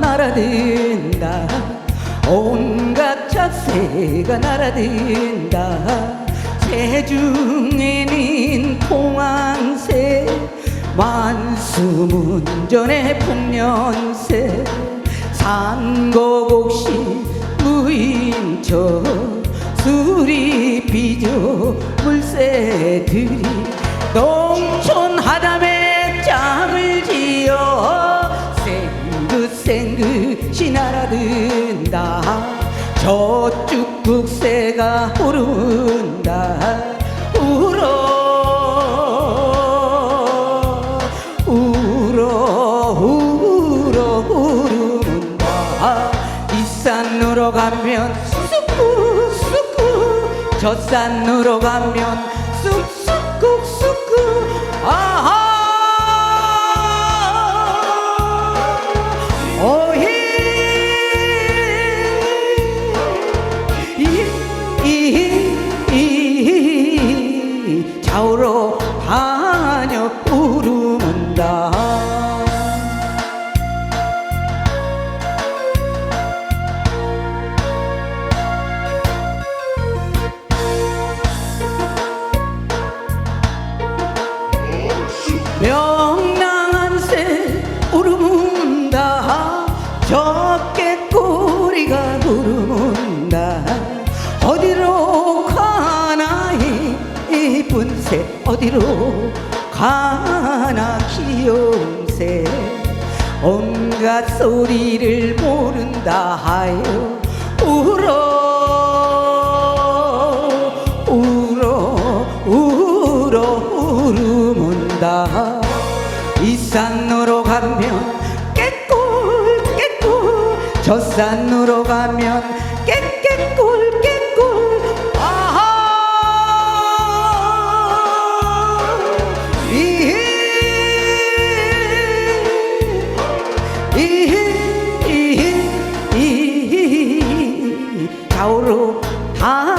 날아든다. 온갖 자세가 날아든다. 새 중에는 통황새 만수문전의 풍년새 산거곡시 무인처 술이 빚어 물새들이 농촌 날아든다. 저쪽 국새가 오른다. 울어. 울어. 울어. 울는다. 이 산으로 가면 쑥쑥 저 산으로 가면 쑥쑥 다녀 부르는다. 명랑한 새 울음운다. 적개 새 어디로 가나 새. 온갖 소리를 모른다 하여 울어 울어 울어 울음은다. 이 산으로 가면 깨꿀 깨꿀 저 산으로 가면 깨깨꿀 깨꿀 이히